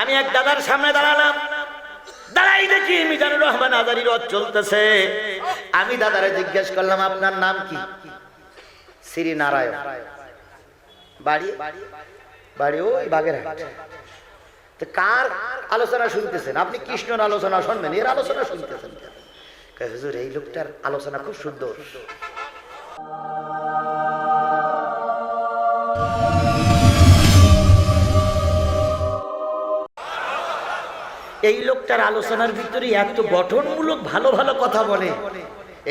আমি এক দাদার সামনে দাঁড়ালাম। দাঁড়াই দেখি মিজানুর রহমান আজারি রথ চলতেছে। আমি দাদারে জিজ্ঞেস করলাম, আপনার নাম কি? শ্রী নারায়ণ। বাড়ি? বাড়ি ওই বাগেরহাট। তো কার আলোচনা শুনতেছেন? আপনি কৃষ্ণর আলোচনা শুনবেন, এর আলোচনা শুনতেছেন হুজুর, এই লোকটার আলোচনা খুব সুন্দর। এই লোকটার আলোচনার ভিতরে এত গঠনমূলক ভালো ভালো কথা বলে।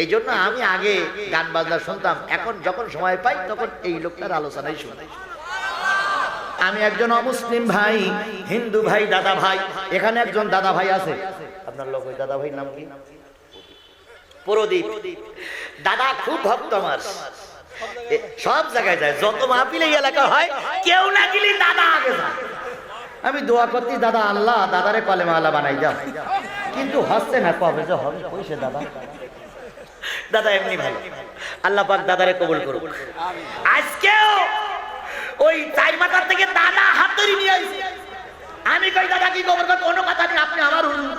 এই জন্য আমি আগে গান বাজনা শুনতাম। এখন যখন সময় পাই, তখন এই লোকটার আলোচনাই শুনি। আমি একজন অমুসলিম ভাই, হিন্দু ভাই, দাদা ভাই। এখানে একজন দাদা ভাই আছে। আপনার লোক ওই দাদা ভাই নাম কি? প্রদীপ। দাদা খুব ভক্ত আমার। সব জায়গায় যায়। যত মাহফিলে এলাকা হয়, কেউ না গেলে দাদা আগে যায়। আমি দোয়া করতে দাদা আল্লাহ দাদারে কলেমা আল্লাহ বানাই দাও। কিন্তু হচ্ছে না কবে যে হবে কইছে দাদা? দাদা এমনি ভালো। আল্লাহ পাক দাদারে কবুল করুক। আজকেও ওই চার মাথার থেকে দাদা হাত ধরে নিয়ে আইছে। আমি কই দাদা কি খবর? কর কোনো কথা নেই আপনি আমার হুজুর।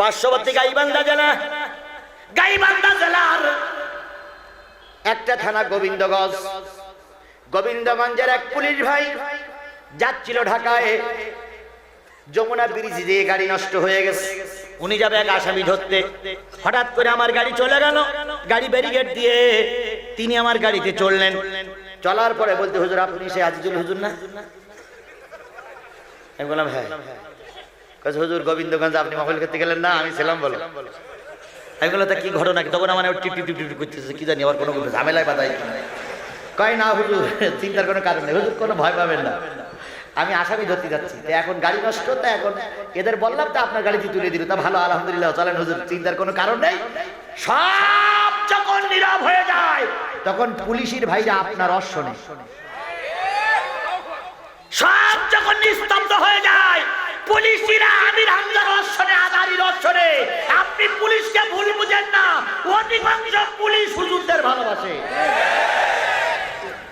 পার্শ্ববর্তী গাইবান্ধা জেলা। গাইবান্ধা জেলার একটা থানা গোবিন্দগঞ্জ। গোবিন্দগঞ্জের এক পুলিশ ভাই যাচ্ছিল ঢাকায়। যমুনা ব্রিজ দিয়ে গাড়ি নষ্ট হয়ে গেছে। উনি যাবে এক আসামি ধরতে। হঠাৎ করে আমার গাড়ি চলে গেল। গাড়ি ব্যারিকেড দিয়ে তিনি আমার গাড়িতে চললেন। চলার পরে বলতে, হুজুর, আপনি সে আজিজুল হুজুর না? আমি বললাম হ্যাঁ। হুজুর, গোবিন্দগঞ্জ আপনি মহল করতে গেলেন না, আমি ছিলাম বলো। আমি বললাম, তা কি ঘটনা কি? তখন আমার টিপ টিপ টিপ করতেছে, কি জানি কোনো কোনো ঝামেলায় বাধাই কয়, না হুজুর, চিন্তার কোনো কারণ নেই। হুজুর, কোনো ভয় পাবেন না। আমি আসামি ধরতে যাচ্ছি। তো এখন গাড়ি নষ্ট, তো এখন এদের বললাম, তো আপনার গাড়িতে তুলে দিল। তা ভালো, আলহামদুলিল্লাহ, চলেন হুজুর, চিন্তার কোনো কারণ নেই। সব যখন নীরব হয়ে যায়, তখন পুলিশের ভাইরা আপনার অশ্বনে সব যখন নিস্তব্ধ হয়ে যায়, পুলিশিরা আমির হামজার অশ্বনে আদারির অশ্বনে আপনি পুলিশকে ভুল বুঝেন না, অধিকাংশ পুলিশ হুজুরদের ভালোবাসে।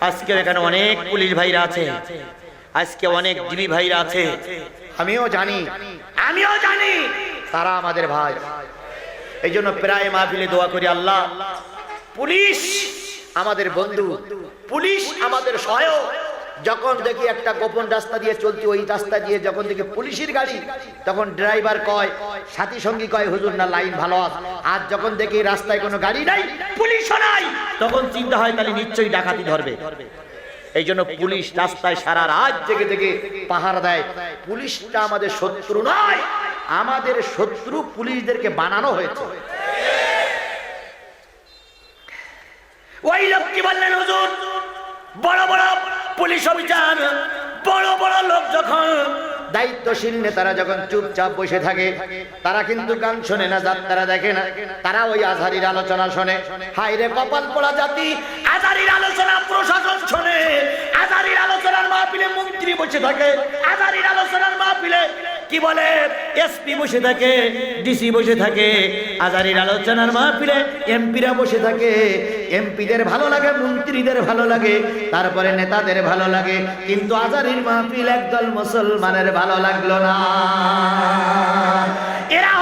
আজকে এখানে অনেক পুলিশ ভাইরা আছে। আজকে অনেক জিবি ভাইরা আছে। আমিও জানি। আমিও জানি। তারা আমাদের ভাই। এই জন্য প্রায় মাহফিলে দোয়া করি আল্লাহ। পুলিশ আমাদের বন্ধু। পুলিশ আমাদের সহায়ক। যখন দেখি একটা গোপন রাস্তা দিয়ে চলতি ওই রাস্তা দিয়ে যখন দেখি পুলিশের গাড়ি, তখন ড্রাইভার কয়, সাথী সঙ্গী কয়, হুজুর, না, লাইন ভালো আর যখন দেখি রাস্তায় কোনো গাড়ি নাই, পুলিশও নাই, তখন চিন্তা হয় তাহলে নিশ্চয়ই ডাকাতি ধরবে। এই জন্য পুলিশ রাস্তায় সারা রাত জেগে জেগে পাহারা দেয়, পুলিশটা আমাদের শত্রু নয়, আমাদের শত্রু পুলিশদেরকে বানানো হয়েছে। ওই লোক কি বললেন, হুজুর, বড় বড় পুলিশ অভিযান বড় বড় লোক যখন দায়িত্বশীল নেতারা যখন চুপচাপ বসে থাকে, তারা কিন্তু গান শোনে না যাত্রারা দেখে না। তারা ওই আজারির আলোচনা শোনে। হাই রে কপাল পোড়া জাতি আজারির আলোচনা প্রশাসন শোনে। আজারির আলোচনার মাহফিলে মন্ত্রী বসে থাকে। আজারির আলোচনার মাহফিলে কি বলে? এসপি বসে থাকে ডিসি বসে থাকে, আজারির আলোচনার মাহফিলে এমপিরা বসে থাকে। এমপিদের ভালো লাগে, মন্ত্রীদের ভালো লাগে, তারপরে নেতাদের ভালো লাগে, কিন্তু আজারির মাহফিল একদল মুসলমানের ভালো লাগল না। এরা